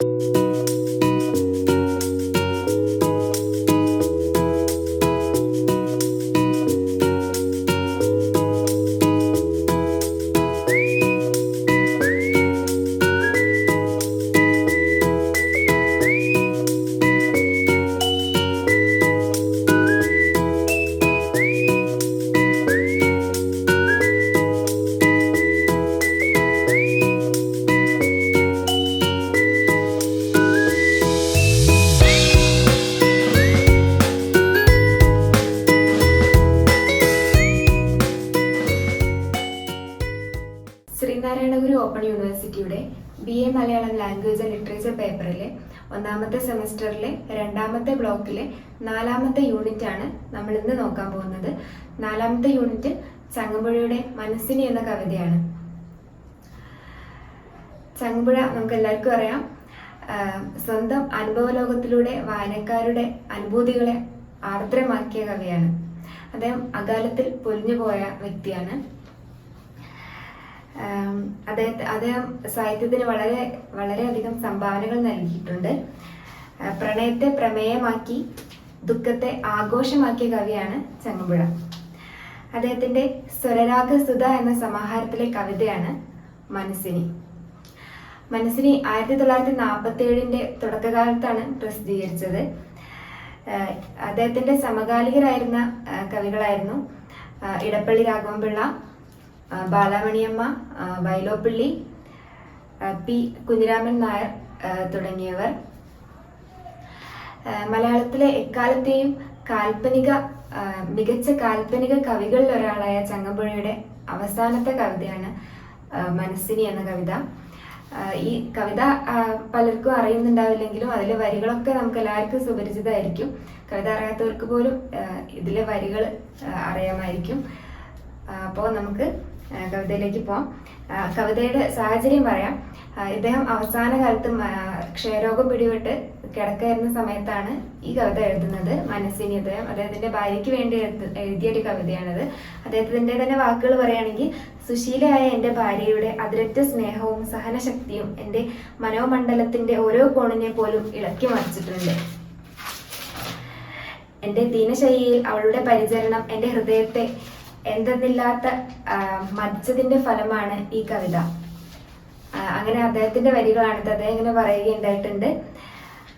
you പേപ്പറിലെ ഒന്നാമത്തെ സെമസ്റ്ററിലെ രണ്ടാമത്തെ ബ്ലോക്കിലെ നാലാമത്തെ യൂണിറ്റ് ആണ് നമ്മൾ ഇന്ന് നോക്കാൻ പോകുന്നത്. നാലാമത്തെ യൂണിറ്റ് ചങ്ങമ്പുഴയുടെ മനസ്സിനി എന്ന കവിതയാണ്. ചങ്ങമ്പുഴ നമുക്ക് എല്ലാവർക്കും അറിയാം. സ്വന്തം അനുഭവലോകത്തിലൂടെ വായനക്കാരുടെ അനുഭൂതികളെ ആർദ്രമാക്കിയ കവിയാണ്. അദ്ദേഹം അകാലത്തിൽ പൊലിഞ്ഞുപോയ വ്യക്തിയാണ്. ആം, അദ്ദേഹത്തെ അദ്ദേഹം സാഹിത്യത്തിന് വളരെ വളരെയധികം സംഭാവനകൾ നൽകിയിട്ടുണ്ട്. പ്രണയത്തെ പ്രമേയമാക്കി ദുഃഖത്തെ ആഘോഷമാക്കിയ കവിയാണ് ചങ്ങമ്പുഴ. അദ്ദേഹത്തിന്റെ സ്വരരാഗ സുധ എന്ന സമാഹാരത്തിലെ കവിതയാണ് മനസ്സിനി. മനസ്സിനി ആയിരത്തി തൊള്ളായിരത്തി നാൽപ്പത്തി ഏഴിന്റെ തുടക്കകാലത്താണ് പ്രസിദ്ധീകരിച്ചത്. അദ്ദേഹത്തിന്റെ സമകാലികരായിരുന്ന കവികളായിരുന്നു ഇടപ്പള്ളി രാഘവൻപിള്ള ബാലാമണിയമ്മ വൈലോപ്പിള്ളി പി കുഞ്ഞിരാമൻ നായർ തുടങ്ങിയവർ. മലയാളത്തിലെ എക്കാലത്തെയും കാൽപ്പനിക മികച്ച കാൽപ്പനിക കവികളിൽ ഒരാളായ ചങ്ങമ്പുഴയുടെ അവസാനത്തെ കവിതയാണ് മനസ്സിനി എന്ന കവിത. ഈ കവിത പലർക്കും അറിയുന്നുണ്ടാവില്ലെങ്കിലും അതിലെ വരികളൊക്കെ നമുക്ക് എല്ലാവർക്കും സുപരിചിതമായിരിക്കും. കവിത അറിയാത്തവർക്ക് പോലും ഇതിലെ വരികൾ അറിയാമായിരിക്കും. അപ്പോൾ നമുക്ക് കവിതയിലേക്ക് പോവാം. കവിതയുടെ സാഹചര്യം പറയാം. ഇദ്ദേഹം അവസാന കാലത്ത് ക്ഷയരോഗം പിടിപെട്ട് കിടക്കായിരുന്ന സമയത്താണ് ഈ കവിത എഴുതുന്നത്. മനസ്സിനി അദ്ദേഹം അദ്ദേഹത്തിന്റെ ഭാര്യയ്ക്ക് വേണ്ടി എഴുത- എഴുതിയ ഒരു കവിതയാണിത്. അദ്ദേഹത്തിന്റെ തന്നെ വാക്കുകൾ പറയുകയാണെങ്കിൽ സുശീലയായ എന്റെ ഭാര്യയുടെ അതിരറ്റ സ്നേഹവും സഹനശക്തിയും എന്റെ മനോമണ്ഡലത്തിന്റെ ഓരോ കോണിനെ പോലും ഇളക്കി മറിച്ചിട്ടുണ്ട്. എന്റെ ദീനശൈലിയിൽ അവളുടെ പരിചരണം എന്റെ ഹൃദയത്തെ എന്തെന്നില്ലാത്ത ആ, ഫലമാണ് ഈ കവിത. അങ്ങനെ അദ്ദേഹത്തിന്റെ വരികളാണിത്. അദ്ദേഹം ഇങ്ങനെ പറയുകയുണ്ടായിട്ടുണ്ട്.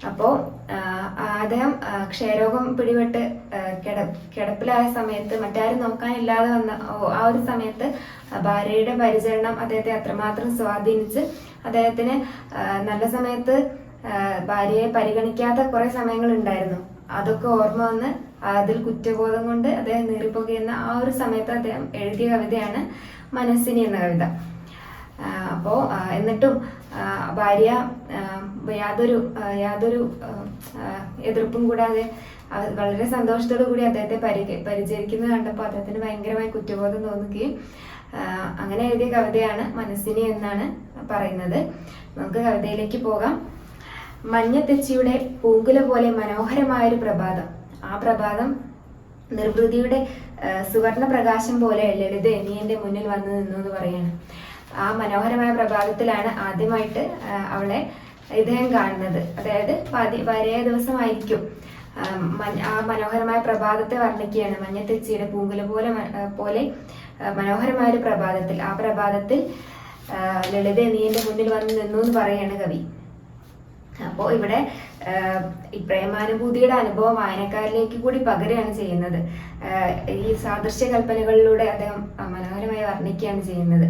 അപ്പോ ആ, ആ, അദ്ദേഹം ക്ഷയരോഗം പിടിപെട്ട് കിട കിടപ്പിലായ സമയത്ത് മറ്റാരും നോക്കാനില്ലാതെ വന്ന ആ ഒരു സമയത്ത് ഭാര്യയുടെ പരിചരണം അദ്ദേഹത്തെ അത്രമാത്രം സ്വാധീനിച്ച് അദ്ദേഹത്തിന് നല്ല സമയത്ത് ഭാര്യയെ പരിഗണിക്കാത്ത കുറെ സമയങ്ങൾ ഉണ്ടായിരുന്നു അതൊക്കെ ഓർമ്മ വന്ന് അതിൽ കുറ്റബോധം കൊണ്ട് അദ്ദേഹം നീറിപ്പോകുന്ന ആ ഒരു സമയത്ത് അദ്ദേഹം എഴുതിയ കവിതയാണ് മനസ്സിനി എന്ന കവിത. ആ, അപ്പോ എന്നിട്ടും ഭാര്യ യാതൊരു യാതൊരു എതിർപ്പും കൂടാതെ വളരെ സന്തോഷത്തോടു കൂടി അദ്ദേഹത്തെ പരി പരിചരിക്കുന്നത് കണ്ടപ്പോൾ അദ്ദേഹത്തിന് ഭയങ്കരമായി കുറ്റബോധം തോന്നുകയും അങ്ങനെ എഴുതിയ കവിതയാണ് മനസ്സിനി എന്നാണ് പറയുന്നത്. നമുക്ക് കവിതയിലേക്ക് പോകാം. മഞ്ഞത്തെച്ചിയുടെ പൂങ്കുല പോലെ മനോഹരമായൊരു പ്രഭാതം. ആ പ്രഭാതം നിർവൃതിയുടെ സുവർണ പ്രകാശം പോലെ ലളിത നീ മുന്നിൽ വന്നു നിന്നു എന്ന് പറയാണ്. ആ മനോഹരമായ പ്രഭാതത്തിലാണ് ആദ്യമായിട്ട് അവളെ ഇദ്ദേഹം കാണുന്നത്. അതായത് പതി വരേ ദിവസമായിരിക്കും ആ, മനോഹരമായ പ്രഭാതത്തെ വർണിക്കുകയാണ്. മഞ്ഞത്തെച്ചിയുടെ പൂങ്കുല പോലെ പോലെ മനോഹരമായ ഒരു പ്രഭാതത്തിൽ. ആ പ്രഭാതത്തിൽ ലളിത നീ എന്റെ മുന്നിൽ വന്ന് നിന്നു എന്ന് പറയാണ് കവി. അപ്പോൾ ഇവിടെ ഈ പ്രേമാനുഭൂതിയുടെ അനുഭവം വായനക്കാരിലേക്ക് കൂടി പകരുകയാണ് ചെയ്യുന്നത്. ഈ സാദൃശ്യ കൽപ്പനകളിലൂടെ അദ്ദേഹം മനോഹരമായി വർണിക്കുകയാണ് ചെയ്യുന്നത്.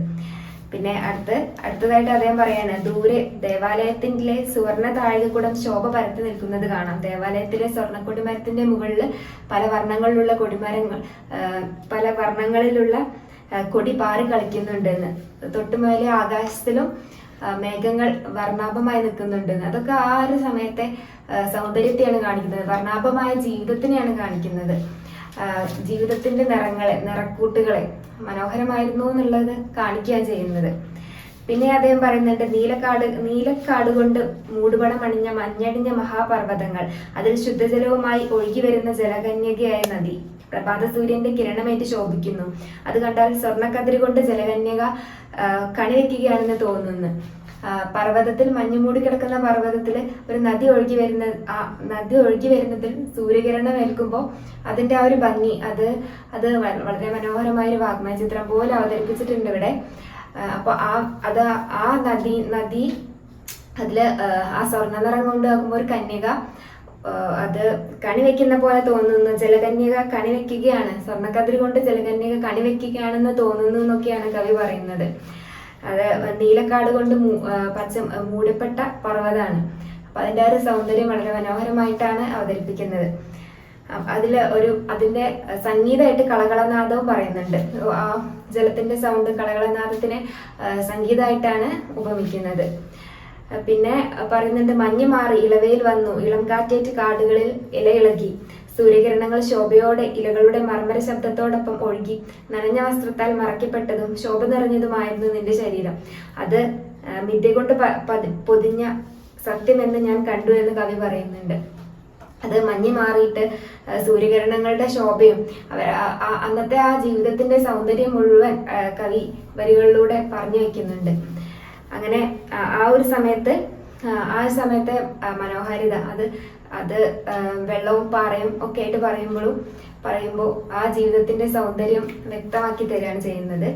പിന്നെ അടുത്ത് അടുത്തതായിട്ട് അദ്ദേഹം പറയാണ് ദൂരെ ദേവാലയത്തിലെ സുവർണ താഴികക്കുടം ശോഭ പരത്തി നിൽക്കുന്നത് കാണാം. ദേവാലയത്തിലെ സ്വർണ കൊടിമരത്തിന്റെ മുകളിൽ പല വർണങ്ങളിലുള്ള കൊടിമരങ്ങൾ പല വർണങ്ങളിലുള്ള കൊടി പാറി കളിക്കുന്നുണ്ടെന്ന് തൊട്ടുമേലെ ആകാശത്തിലും മേഘങ്ങൾ വർണാഭമായി നിൽക്കുന്നുണ്ട്. അതൊക്കെ ആ ഒരു സമയത്തെ സൗന്ദര്യത്തെയാണ് കാണിക്കുന്നത്. വർണാഭമായ ജീവിതത്തിനെയാണ് കാണിക്കുന്നത്. ജീവിതത്തിന്റെ നിറങ്ങളെ നിറക്കൂട്ടുകളെ മനോഹരമായിരുന്നു എന്നുള്ളത് കാണിക്കുകയാണ് ചെയ്യുന്നത്. പിന്നെ അദ്ദേഹം പറയുന്നുണ്ട് നീലക്കാട് നീലക്കാട് കൊണ്ട് മൂടുപടം അണിഞ്ഞ മഞ്ഞടിഞ്ഞ മഹാപർവതങ്ങൾ അതിൽ ശുദ്ധജലവുമായി ഒഴുകി വരുന്ന ജലകന്യകയായ നദി. പ്രഭാത സൂര്യന്റെ കിരണമേറ്റ് ശോഭിക്കുന്നു. അത് കണ്ടാൽ സ്വർണക്കതിരി കൊണ്ട് ജലകന്യക കണി കണിവെക്കുകയാണെന്ന് തോന്നുന്നു. പർവതത്തിൽ മഞ്ഞു മൂടി കിടക്കുന്ന പർവതത്തിൽ ഒരു നദി ഒഴുകി വരുന്ന ആ നദി ഒഴുകി വരുന്നതിൽ സൂര്യകിരണം ഏൽക്കുമ്പോൾ അതിന്റെ ആ ഒരു ഭംഗി അത് അത് വളരെ മനോഹരമായ ഒരു വാഗ്മയ ചിത്രം പോലെ അവതരിപ്പിച്ചിട്ടുണ്ട് ഇവിടെ. അപ്പോൾ അപ്പൊ ആ അത് ആ നദി നദി അതിൽ ആ, സ്വർണ നിറം കൊണ്ട് നോക്കുമ്പോൾ ഒരു കന്യക അത് കണി വെക്കുന്ന പോലെ തോന്നുന്നു. ജലകന്യക കണി വെക്കുകയാണ്. സ്വർണക്കതിരി കൊണ്ട് ജലകന്യക കണി വെക്കുകയാണെന്ന് തോന്നുന്നു എന്നൊക്കെയാണ് കവി പറയുന്നത്. അത് നീലക്കാട് കൊണ്ട് പച്ച മൂടപ്പെട്ട പർവതമാണ് അപ്പൊ അതിന്റെ ഒരു സൗന്ദര്യം വളരെ മനോഹരമായിട്ടാണ് അവതരിപ്പിക്കുന്നത്. അതിൽ ഒരു അതിന്റെ സംഗീതമായിട്ട് കളകളനാദവും പറയുന്നുണ്ട്. ആ ജലത്തിന്റെ സൗണ്ട് കളകളനാദത്തിനെ സംഗീതമായിട്ടാണ് ഉപമിക്കുന്നത്. പിന്നെ പറയുന്നുണ്ട് മഞ്ഞ് മാറി ഇളവയിൽ വന്നു. ഇളം കാറ്റേറ്റ് കാടുകളിൽ ഇലയിളകി സൂര്യകിരണങ്ങൾ ശോഭയോടെ ഇലകളുടെ മർമ്മര ശബ്ദത്തോടൊപ്പം ഒഴുകി. നനഞ്ഞ വസ്ത്രത്താൽ മറയ്ക്കപ്പെട്ടതും ശോഭ നിറഞ്ഞതുമായിരുന്നു നിന്റെ ശരീരം. അത് മിഥ്യ കൊണ്ട് പൊതിഞ്ഞ സത്യമെന്ന് ഞാൻ കണ്ടു എന്ന് കവി പറയുന്നുണ്ട്. അത് മഞ്ഞ് മാറിയിട്ട് സൂര്യകിരണങ്ങളുടെ ശോഭയും അവർ അന്നത്തെ ആ ജീവിതത്തിന്റെ സൗന്ദര്യം മുഴുവൻ കവി വരികളിലൂടെ പറഞ്ഞു വെക്കുന്നുണ്ട്. അങ്ങനെ ആ ഒരു സമയത്ത് ആ, ഒരു സമയത്തെ മനോഹാരിത അത് അത് വെള്ളവും പാറയും ഒക്കെ ആയിട്ട് പറയുമ്പോഴും പറയുമ്പോൾ ആ ജീവിതത്തിന്റെ സൗന്ദര്യം വ്യക്തമാക്കി തരികയാണ് ചെയ്യുന്നത്.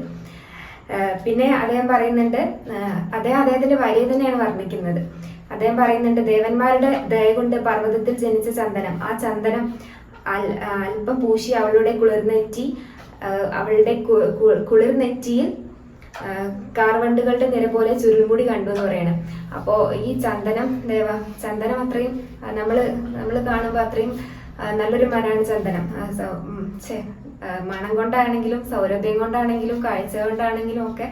പിന്നെ അദ്ദേഹം പറയുന്നുണ്ട് അദ്ദേഹം അദ്ദേഹത്തിന്റെ വരി തന്നെയാണ് വർണിക്കുന്നത്. അദ്ദേഹം പറയുന്നുണ്ട് ദേവന്മാരുടെ ദയ കൊണ്ട് പർവതത്തിൽ ജനിച്ച ചന്ദനം ആ ചന്ദനം അല്പം പൂശി അവളുടെ കുളിർനെറ്റി അവളുടെ കുളിർനെറ്റിയിൽ കാർവണ്ടുകളുടെ നിര പോലെ ചുരുൾമുടി കണ്ടു എന്ന് പറയണം. അപ്പോ ഈ ചന്ദനം ദേവ ചന്ദനം അത്രയും നമ്മൾ നമ്മൾ കാണുമ്പോൾ അത്രയും നല്ലൊരു മരമാണ് ചന്ദനം. മണം കൊണ്ടാണെങ്കിലും സൗരഭ്യം കൊണ്ടാണെങ്കിലും കാഴ്ച കൊണ്ടാണെങ്കിലും ഒക്കെ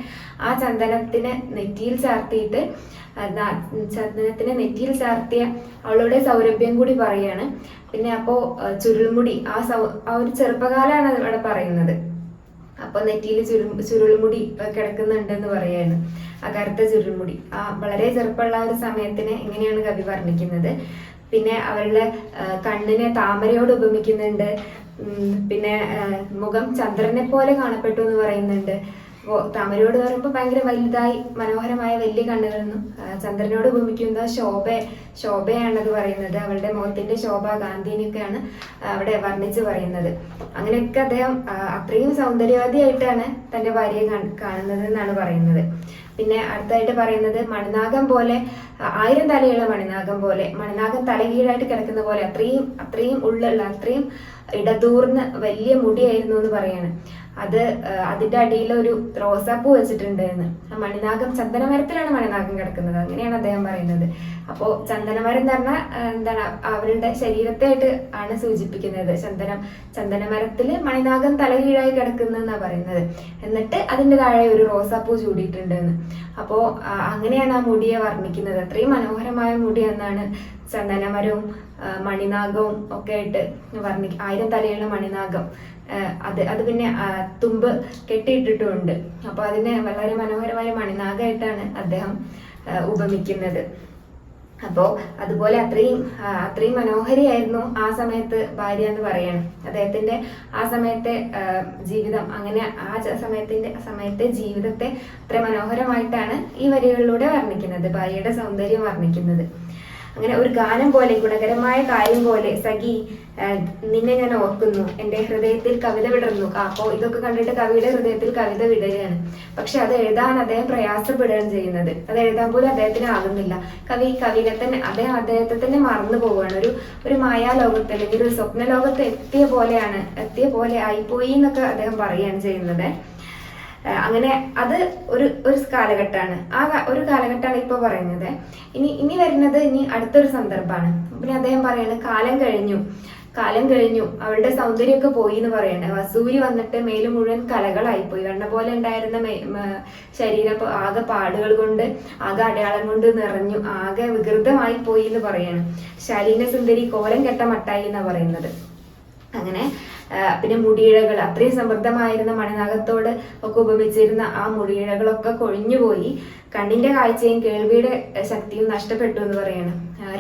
ആ ചന്ദനത്തിന് നെറ്റിയിൽ ചാർത്തിയിട്ട് ചന്ദനത്തിന് നെറ്റിയിൽ ചാർത്തിയ അവളുടെ സൗരഭ്യം കൂടി പറയാണ്. പിന്നെ അപ്പോ ചുരുൾമുടി ആ സൗ ആ ഒരു ചെറുപ്പകാലാണ് ഇവിടെ പറയുന്നത്. അപ്പൊ നെറ്റിയിൽ ചുരു ചുരുൾമുടി കിടക്കുന്നുണ്ടെന്ന് പറയാണ്. ആ കറുത്ത ചുരുൾമുടി. ആ വളരെ ചെറുപ്പമുള്ള ഒരു സമയത്തിന് എങ്ങനെയാണ് കവി വർണിക്കുന്നത്? പിന്നെ അവരുടെ കണ്ണിനെ താമരയോട് ഉപമിക്കുന്നുണ്ട്. പിന്നെ മുഖം ചന്ദ്രനെ പോലെ കാണപ്പെട്ടു എന്ന് പറയുന്നുണ്ട്. അപ്പോ താമരയോട് പറയുമ്പോൾ ഭയങ്കര വലുതായി മനോഹരമായ വലിയ കണ്ണുകളെന്നും ചന്ദ്രനോട് ഭൂമിക്കുന്ന ശോഭ ശോഭയാണത് പറയുന്നത്. അവളുടെ മുഖത്തിന്റെ ശോഭ ഗാന്ധിനെയൊക്കെയാണ് അവിടെ വർണിച്ച് പറയുന്നത്. അങ്ങനെയൊക്കെ അദ്ദേഹം അത്രയും സൗന്ദര്യവാദിയായിട്ടാണ് തന്റെ ഭാര്യയെ കാണ്- കാണുന്നത് എന്നാണ് പറയുന്നത്. പിന്നെ അടുത്തായിട്ട് പറയുന്നത് മണിനാഗം പോലെ ആയിരം തലയുള്ള മണിനാഗം പോലെ മണിനാഗം തലകീഴായിട്ട് കിടക്കുന്ന പോലെ അത്രയും അത്രയും ഉള്ളുള്ള അത്രയും ഇടതൂർന്ന് വലിയ മുടിയായിരുന്നു എന്ന് പറയാണ്. അത് അതിന്റെ അടിയിൽ ഒരു റോസാപ്പൂ വെച്ചിട്ടുണ്ട് എന്ന് ആ മണിനാഗം ചന്ദനമരത്തിലാണ് മണിനാഗം കിടക്കുന്നത്. അങ്ങനെയാണ് അദ്ദേഹം പറയുന്നത്. അപ്പോ ചന്ദനമരം എന്ന് പറഞ്ഞാൽ എന്താണ് അവരുടെ ശരീരത്തെ ആയിട്ട് ആണ് സൂചിപ്പിക്കുന്നത്. ചന്ദനം ചന്ദനമരത്തിൽ മണിനാഗം തലകീഴായി കിടക്കുന്നു എന്നാ പറയുന്നത്. എന്നിട്ട് അതിന്റെ താഴെ ഒരു റോസാപ്പൂ ചൂടിയിട്ടുണ്ട് എന്ന് അപ്പോ അങ്ങനെയാണ് ആ മുടിയെ വർണിക്കുന്നത്. അത്രയും മനോഹരമായ മുടി എന്നാണ് ചന്ദനമരവും മണിനാഗവും ഒക്കെ ആയിട്ട് വർണി ആയിരം തലയുള്ള മണിനാഗം അത് അത് പിന്നെ തുമ്പ് കെട്ടിയിട്ടിട്ടുമുണ്ട്. അപ്പൊ അതിനെ വളരെ മനോഹരമായ മണിനാഗമായിട്ടാണ് അദ്ദേഹം ഉപമിക്കുന്നത്. അപ്പോൾ അതുപോലെ അത്രയും അത്രയും മനോഹരിയായിരുന്നു ആ സമയത്ത് ഭാര്യ എന്ന് പറയണം. അദ്ദേഹത്തിന്റെ ആ സമയത്തെ ജീവിതം അങ്ങനെ ആ സമയത്തിന്റെ സമയത്തെ ജീവിതത്തെ അത്ര മനോഹരമായിട്ടാണ് ഈ വരികളിലൂടെ വർണിക്കുന്നത് ഭാര്യയുടെ സൗന്ദര്യം വർണിക്കുന്നത്. അങ്ങനെ ഒരു ഗാനം പോലെ ഗുണകരമായ കാര്യം പോലെ സഖി നിന്നെ ഞാൻ ഓർക്കുന്നു എന്റെ ഹൃദയത്തിൽ കവിത വിടർന്നു അപ്പോൾ ഇതൊക്കെ കണ്ടിട്ട് കവിയുടെ ഹൃദയത്തിൽ കവിത വിടുകയാണ്. പക്ഷെ അത് എഴുതാൻ അദ്ദേഹം പ്രയാസപ്പെടുകയാണ് ചെയ്യുന്നത്. അത് എഴുതാൻ പോലും അദ്ദേഹത്തിന് ആകുന്നില്ല. കവി കവിക തന്നെ അദ്ദേഹം അദ്ദേഹത്തെ തന്നെ മറന്നു പോവുകയാണ്. ഒരു ഒരു മായാലോകത്ത് അല്ലെങ്കിൽ ഒരു സ്വപ്ന ലോകത്ത് എത്തിയ പോലെയാണ് എത്തിയ പോലെ ആയിപ്പോയി എന്നൊക്കെ അദ്ദേഹം പറയുകയാണ് ചെയ്യുന്നത്. അങ്ങനെ അത് ഒരു ഒരു കാലഘട്ടമാണ്. ആ ഒരു കാലഘട്ടമാണ് ഇപ്പൊ പറയുന്നത്. ഇനി ഇനി വരുന്നത് ഇനി അടുത്തൊരു സന്ദർഭമാണ്. പിന്നെ അദ്ദേഹം പറയുന്നത് കാലം കഴിഞ്ഞു. കാലം കഴിഞ്ഞു. അവളുടെ സൗന്ദര്യമൊക്കെ പോയി എന്ന് പറയുന്നത് വസൂരി വന്നിട്ട് മേൽ മുഴുവൻ കലകളായി പോയി വെണ്ണ പോലെ ഉണ്ടായിരുന്ന ശരീരം ആകെ പാടുകൾ കൊണ്ട് ആകെ അടയാളം കൊണ്ട് നിറഞ്ഞു ആകെ വികൃതമായി പോയി എന്ന് പറയാണ്. ശാലീന സുന്ദരി കോലം കെട്ട മട്ടായി എന്നാ പറയുന്നത്. അങ്ങനെ പിന്നെ മുടിയിഴകൾ. അത്രയും സമൃദ്ധമായിരുന്ന മണിനാഗത്തോട് ഒക്കെ ഉപമിച്ചിരുന്ന ആ മുടിയിഴകളൊക്കെ കൊഴിഞ്ഞുപോയി കണ്ണിന്റെ കാഴ്ചയും കേൾവിയുടെ ശക്തിയും നഷ്ടപ്പെട്ടു എന്ന് പറയാണ്.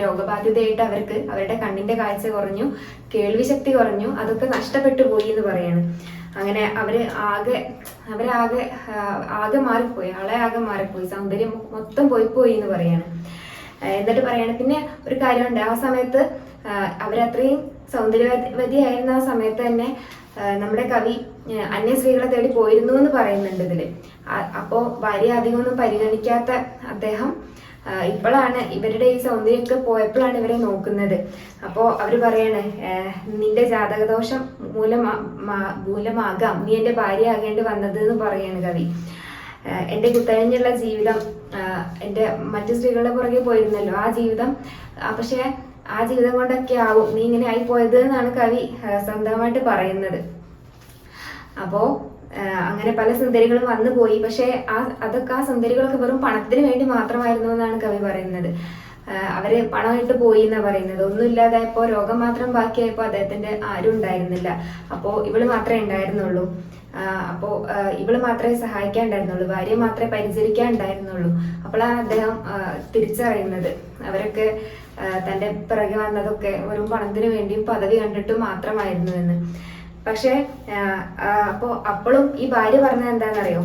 രോഗബാധിതയായിട്ട് അവർക്ക് അവരുടെ കണ്ണിന്റെ കാഴ്ച കുറഞ്ഞു കേൾവി ശക്തി കുറഞ്ഞു അതൊക്കെ നഷ്ടപ്പെട്ടു പോയി എന്ന് പറയാണ്. അങ്ങനെ അവർ ആകെ അവരാകെ ആകെ മാറിപ്പോയി. ആളെ ആകെ മാറിപ്പോയി. സൗന്ദര്യം മൊത്തം പോയി പോയി എന്ന് പറയാണ്. എന്നിട്ട് പറയാണ് പിന്നെ ഒരു കാര്യമുണ്ട്. ആ സമയത്ത് അവരത്രയും സൗന്ദര്യവതിയായിരുന്ന ആ സമയത്ത് തന്നെ നമ്മുടെ കവി അന്യ സ്ത്രീകളെ തേടി പോയിരുന്നു എന്ന് പറയുന്നുണ്ട് ഇതിൽ. അപ്പോൾ അപ്പോ ഭാര്യ അധികമൊന്നും പരിഗണിക്കാത്ത അദ്ദേഹം ഇപ്പോഴാണ് ഇവരുടെ ഈ സൗന്ദര്യമൊക്കെ പോയപ്പോഴാണ് ഇവരെ നോക്കുന്നത്. അപ്പോ അവർ പറയാണ് നിന്റെ ജാതകദോഷം മൂലമാ മൂലമാകാം. നീ എന്റെ ഭാര്യ ആകേണ്ടി വന്നത് എന്ന് പറയാണ് കവി. എന്റെ കുത്തഴിഞ്ഞുള്ള ജീവിതം എന്റെ മറ്റു സ്ത്രീകളുടെ പുറകെ പോയിരുന്നല്ലോ ആ ജീവിതം. പക്ഷെ ആ ജീവിതം കൊണ്ടൊക്കെ ആവും. നീ ഇങ്ങനെ ആയി പോയത് എന്നാണ് കവി സ്വന്തമായിട്ട് പറയുന്നത്. അപ്പോ അങ്ങനെ പല സുന്ദരികളും വന്നു പോയി. പക്ഷെ ആ അതൊക്കെ ആ സുന്ദരികളൊക്കെ വെറും പണത്തിന് വേണ്ടി മാത്രമായിരുന്നു എന്നാണ് കവി പറയുന്നത്. അവർ പണമായിട്ട് പോയി എന്നാ പറയുന്നത്. ഒന്നും ഇല്ലാതായപ്പോ രോഗം മാത്രം ബാക്കിയായപ്പോ അദ്ദേഹത്തിന്റെ ആരും ഉണ്ടായിരുന്നില്ല. അപ്പോ ഇവൾ മാത്രമേ ഉണ്ടായിരുന്നുള്ളൂ. അപ്പോ ഇവൾ മാത്രമേ സഹായിക്കാൻ ഉണ്ടായിരുന്നുള്ളൂ. ഭാര്യയെ മാത്രമേ പരിചരിക്കാൻ ഉണ്ടായിരുന്നുള്ളൂ. അദ്ദേഹം തിരിച്ചറിയുന്നത്. അവരൊക്കെ തന്റെ പിറകെ വന്നതൊക്കെ വെറും പണത്തിന് വേണ്ടിയും പദവി കണ്ടിട്ടും മാത്രമായിരുന്നു എന്ന്. പക്ഷേ ആഹ് ആഹ് അപ്പോ അപ്പോഴും ഈ ഭാര്യ പറഞ്ഞത് എന്താണെന്നറിയോ?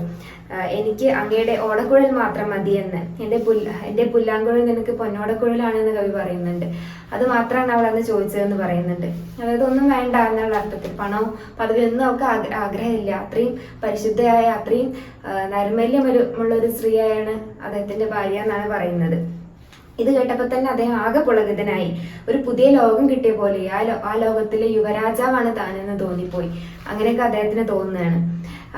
എനിക്ക് അങ്ങയുടെ ഓടക്കുഴൽ മാത്രം മതി മതിയെന്ന് എന്റെ പുല്ല എന്റെ പുല്ലാങ്കുഴൽ നിനക്ക് പൊന്നോടക്കുഴലാണെന്ന് കവി പറയുന്നുണ്ട്. അത് മാത്രമാണ് അവൾ അന്ന് ചോദിച്ചതെന്ന് പറയുന്നുണ്ട്. അതായത് ഒന്നും വേണ്ട എന്നുള്ള അർത്ഥത്തിൽ പണവും പദവി ഒന്നും അവൾക്ക് ആഗ്ര- ആഗ്രഹമില്ല. അത്രയും പരിശുദ്ധയായ അത്രയും നൈർമല്യം ഒരു ഉള്ള ഒരു സ്ത്രീയായാണ് അദ്ദേഹത്തിന്റെ ഭാര്യ എന്നാണ് പറയുന്നത്. ഇത് കേട്ടപ്പോൾ തന്നെ അദ്ദേഹം ആകെ പുളകിതനായി. ഒരു പുതിയ ലോകം കിട്ടിയ പോലെ ആ ആ ലോകത്തിലെ യുവരാജാവാണ് താനെന്ന് തോന്നിപ്പോയി. അങ്ങനെയൊക്കെ അദ്ദേഹത്തിന് തോന്നുകയാണ്.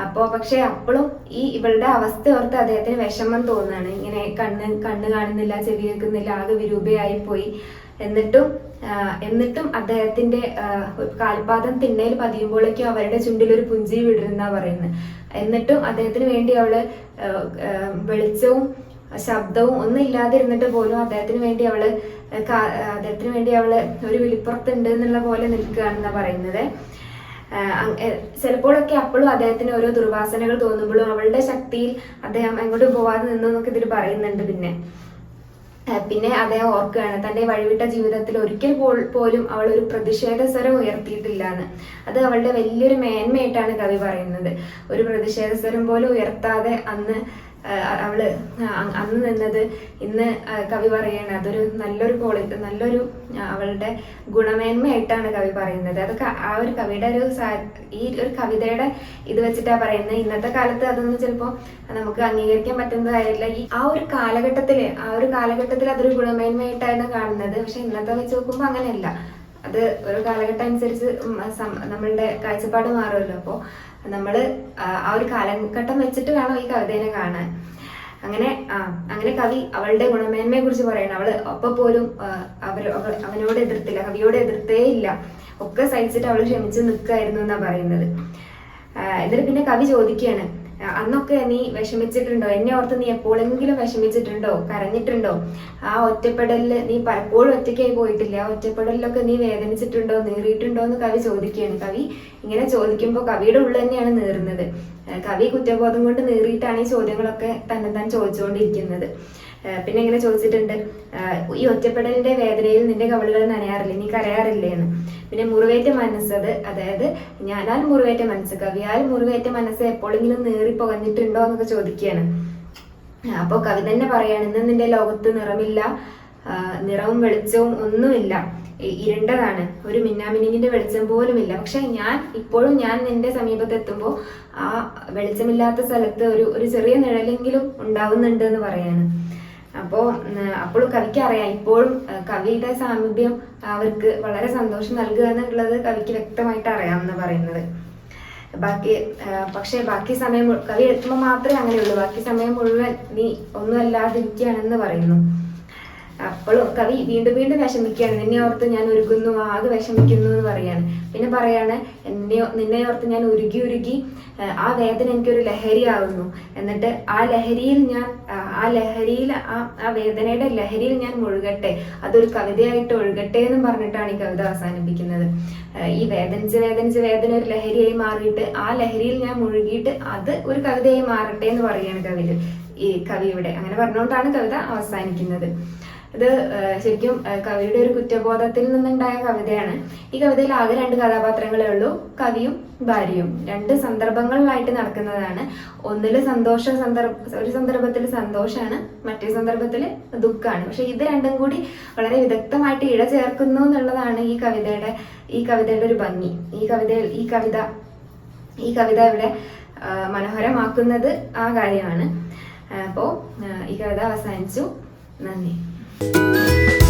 അപ്പോൾ പക്ഷേ അപ്പോഴും ഈ ഇവളുടെ അവസ്ഥ ഓർത്ത് അദ്ദേഹത്തിന് വിഷമം തോന്നുകയാണ്. ഇങ്ങനെ കണ്ണ് കണ്ണ് കാണുന്നില്ല ചെവി കേൾക്കുന്നില്ല ആകെ വിരൂപയായി പോയി എന്നിട്ടും എന്നിട്ടും അദ്ദേഹത്തിന്റെ കാൽപാദം തിണ്ണയിൽ പതിയുമ്പോഴേക്കും അവരുടെ ചുണ്ടിൽ ഒരു പുഞ്ചി വിടരുന്നാ പറയുന്നത്. എന്നിട്ടും അദ്ദേഹത്തിന് വേണ്ടി അവൾ വെളിച്ചവും ശബ്ദവും ഒന്നും ഇല്ലാതിരുന്നിട്ട് പോലും അദ്ദേഹത്തിന് വേണ്ടി അവൾ അദ്ദേഹത്തിന് വേണ്ടി അവൾ ഒരു വിളിപ്പുറത്തുണ്ട് എന്നുള്ള പോലെ നിൽക്കുകയാണെന്നാ പറയുന്നത്. ചിലപ്പോഴൊക്കെ അപ്പോഴും അദ്ദേഹത്തിന് ഓരോ ദുർവാസനകൾ തോന്നുമ്പോഴും അവളുടെ ശക്തിയിൽ അദ്ദേഹം എങ്ങോട്ട് പോവാതെ നിന്നു എന്നൊക്കെ ഇതിൽ പറയുന്നുണ്ട് പിന്നെ. പിന്നെ അദ്ദേഹം ഓർക്കുകയാണ് തന്റെ വഴിവിട്ട ജീവിതത്തിൽ ഒരിക്കൽ പോലും അവൾ ഒരു പ്രതിഷേധ സ്വരം ഉയർത്തിയിട്ടില്ല എന്ന് അത് അവളുടെ വലിയൊരു മേന്മയായിട്ടാണ് കവി പറയുന്നത്. ഒരു പ്രതിഷേധ സ്വരം പോലും ഉയർത്താതെ അന്ന് അവൾ അന്ന് നിന്നത് ഇന്ന് കവി പറയാണ്. അതൊരു നല്ലൊരു ക്വാളിറ്റി നല്ലൊരു അവളുടെ ഗുണമേന്മയായിട്ടാണ് കവി പറയുന്നത്. അതൊക്കെ ആ ഒരു കവിയുടെ ഒരു ഈ ഒരു കവിതയുടെ ഇത് വെച്ചിട്ടാ പറയുന്നത്. ഇന്നത്തെ കാലത്ത് അതൊന്നും ചിലപ്പോ നമുക്ക് അംഗീകരിക്കാൻ പറ്റുന്നതായില്ല ഈ ആ ഒരു കാലഘട്ടത്തിൽ ആ ഒരു കാലഘട്ടത്തിൽ അതൊരു ഗുണമേന്മയായിട്ടാണ് കാണുന്നത്. പക്ഷെ ഇന്നത്തെ വെച്ച് നോക്കുമ്പോ അങ്ങനെയല്ല. അത് ഒരു കാലഘട്ടം അനുസരിച്ച് നമ്മളുടെ കാഴ്ചപ്പാട് മാറുമല്ലോ. അപ്പോൾ നമ്മൾ ആ ഒരു കാലഘട്ടം വെച്ചിട്ട് വേണം ഈ കവിതേനെ കാണാൻ. അങ്ങനെ ആ അങ്ങനെ കവി അവളുടെ ഗുണമേന്മയെ കുറിച്ച് പറയണം. അവൾ ഒപ്പം പോലും അവർ അവനോട് എതിർത്തില്ല കവിയോട് എതിർത്തേ ഇല്ല. ഒക്കെ സഹിച്ചിട്ട് അവൾ ക്ഷമിച്ച് നിൽക്കായിരുന്നു എന്നാ പറയുന്നത്. എന്നിട്ട് പിന്നെ കവി ചോദിക്കുകയാണ് അന്നൊക്കെ നീ വിഷമിച്ചിട്ടുണ്ടോ? എന്നെ ഓർത്ത് നീ എപ്പോഴെങ്കിലും വിഷമിച്ചിട്ടുണ്ടോ? കരഞ്ഞിട്ടുണ്ടോ? ആ ഒറ്റപ്പെടലിൽ നീ പലപ്പോഴും ഒറ്റയ്ക്കായി പോയിട്ടില്ല. ആ ഒറ്റപ്പെടലിലൊക്കെ നീ വേദനിച്ചിട്ടുണ്ടോ? നീറിയിട്ടുണ്ടോ എന്ന് കവി ചോദിക്കുകയാണ്. കവി ഇങ്ങനെ ചോദിക്കുമ്പോൾ കവിയുടെ ഉള്ളിൽ തന്നെയാണ് നീറുന്നത്. കവി കുറ്റബോധം കൊണ്ട് നീറിയിട്ടാണ് ഈ ചോദ്യങ്ങളൊക്കെ തന്നെ താൻ ചോദിച്ചുകൊണ്ടിരിക്കുന്നത്. പിന്നെ ഇങ്ങനെ ചോദിച്ചിട്ടുണ്ട് ഈ ഒറ്റപ്പെടലിന്റെ വേദനയിൽ നിന്റെ കവളുകൾ നനയാറില്ലേ? നീ കരയാറില്ലേ എന്ന് പിന്നെ മുറിവേറ്റ മനസ്സത് അതായത് ഞാനാൽ മുറിവേറ്റ മനസ്സ് കവിയാൽ മുറിവേറ്റ മനസ്സ് എപ്പോഴെങ്കിലും നേറി പുകഞ്ഞിട്ടുണ്ടോ എന്നൊക്കെ ചോദിക്കുകയാണ്. അപ്പൊ കവി തന്നെ പറയാണ് ഇന്ന് നിന്റെ ലോകത്ത് നിറമില്ല നിറവും വെളിച്ചവും ഒന്നുമില്ല. ഇരണ്ടതാണ് ഇരുണ്ടതാണ്. ഒരു മിന്നാമിനിങ്ങിന്റെ വെളിച്ചം പോലുമില്ല. പക്ഷെ ഞാൻ ഇപ്പോഴും ഞാൻ നിന്റെ സമീപത്ത് എത്തുമ്പോൾ ആ വെളിച്ചമില്ലാത്ത സ്ഥലത്ത് ഒരു ഒരു ചെറിയ നിഴലെങ്കിലും ഉണ്ടാവുന്നുണ്ട് എന്ന് പറയാണ്. അപ്പോ അപ്പോഴും കവിക്ക് അറിയാം. ഇപ്പോഴും കവിയുടെ സാമീപ്യം അവർക്ക് വളരെ സന്തോഷം നൽകുക എന്നുള്ളത് കവിക്ക് വ്യക്തമായിട്ട് അറിയാമെന്ന് പറയുന്നത്. ബാക്കി പക്ഷെ ബാക്കി സമയം കവി എത്തുമ്പോൾ മാത്രമേ അങ്ങനെയുള്ളൂ. ബാക്കി സമയം മുഴുവൻ നീ ഒന്നുമല്ലാതിരിക്കുകയാണെന്ന് പറയുന്നു. അപ്പോഴും കവി വീണ്ടും വീണ്ടും വിഷമിക്കുകയാണ്. നിന്നെ ഓർത്ത് ഞാൻ ഒരുക്കുന്നു ആകെ വിഷമിക്കുന്നു എന്ന് പറയാണ്. പിന്നെ പറയാണ് എന്നെ നിന്നെ ഓർത്ത് ഞാൻ ഉരുകി ഉരുകി ആ വേദന എനിക്കൊരു ലഹരിയാവുന്നു. എന്നിട്ട് ആ ലഹരിയിൽ ഞാൻ ആ, ലഹരിയിൽ ആ ആ വേദനയുടെ ലഹരിയിൽ ഞാൻ മുഴുകട്ടെ അതൊരു കവിതയായിട്ട് ഒഴുകട്ടെ എന്ന് പറഞ്ഞിട്ടാണ് ഈ കവിത അവസാനിപ്പിക്കുന്നത്. ഈ വേദനിച്ച് വേദനിച്ച് വേദന ഒരു ലഹരിയായി മാറിയിട്ട് ആ ലഹരിയിൽ ഞാൻ മുഴുകിയിട്ട് അത് ഒരു കവിതയായി മാറട്ടെ എന്ന് പറയുകയാണ് കവിത ഈ കവിയുടെ. അങ്ങനെ പറഞ്ഞുകൊണ്ടാണ് കവിത അവസാനിക്കുന്നത്. ഇത് ശരിക്കും കവിയുടെ ഒരു കുറ്റബോധത്തിൽ നിന്നുണ്ടായ കവിതയാണ്. ഈ കവിതയിൽ ആകെ രണ്ട് കഥാപാത്രങ്ങളേ ഉള്ളൂ. കവിയും ഭാര്യയും. രണ്ട് സന്ദർഭങ്ങളിലായിട്ട് നടക്കുന്നതാണ്. ഒന്നിൽ സന്തോഷ സന്ദർഭ ഒരു സന്ദർഭത്തിൽ സന്തോഷമാണ് മറ്റേ സന്ദർഭത്തിൽ ദുഃഖമാണ് പക്ഷെ ഇത് രണ്ടും കൂടി വളരെ വിദഗ്ധമായിട്ട് ഇഴ ചേർക്കുന്നു എന്നുള്ളതാണ് ഈ കവിതയുടെ ഈ കവിതയുടെ ഒരു ഭംഗി. ഈ കവിതയിൽ ഈ കവിത ഈ കവിത ഇവിടെ മനോഹരമാക്കുന്നത് ആ കാര്യമാണ്. അപ്പോൾ ഈ കവിത അവസാനിച്ചു. നന്ദി. Música